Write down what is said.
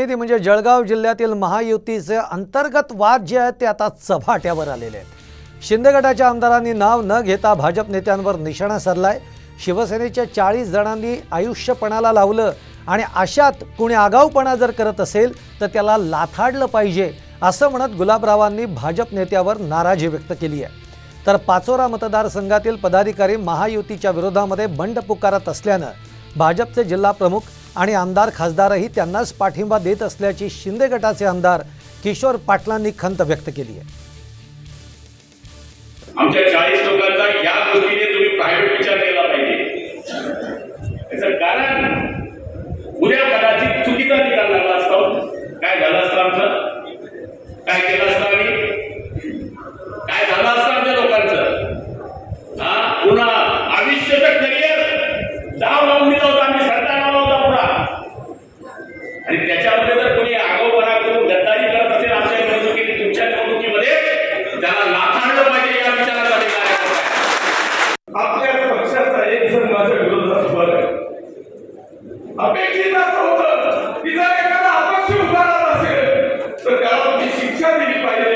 बातमी ती म्हणजे जळगाव जिल्ह्यातील महायुतीचे अंतर्गत वाद जे आहेत ते आता चव्हाट्यावर आलेले आहेत. शिंदे गटाच्या आमदारांनी नाव न घेता भाजप नेत्यांवर निशाणा सरलाय. शिवसेनेच्या चाळीस जणांनी आयुष्यपणाला लावलं आणि अशात कुणी आगाऊपणा जर करत असेल तर त्याला लाथाडलं पाहिजे असं म्हणत गुलाबरावांनी भाजप नेत्यावर नाराजी व्यक्त केली आहे. तर पाचोरा मतदारसंघातील पदाधिकारी महायुतीच्या विरोधामध्ये बंड पुकारत असल्यानं भाजपचे जिल्हा प्रमुख आणि आमदार खासदारही त्यांनाच पाठिंबा देत असल्याची शिंदे गटाचे आमदार किशोर पाटलांनी खंत व्यक्त केली आहे. आमच्या चाळीस लोकांचा या गोष्टीने तुम्ही प्रायव्हेट विचार केला पाहिजे. त्याचं कारण उद्या कदाचित चुकीचा निकाल लागला असतो हो. काय झालं असतं आमचं? काय केलं असतं आम्ही? त्याच्यामध्ये जर कोणी आगाऊपणा करून गद्दारी करत असेल आमच्या निवडणुकीने तुमच्या निवडणुकीमध्ये त्याला नाकारलं पाहिजे या विचाराचा अधिकार आपल्या पक्षाचा एक जण माझ्या विरोधात उभा अपेक्षित असं होतं की जर एखादा अपक्ष उभा असेल तर त्याला तुम्ही शिक्षा दिली पाहिजे.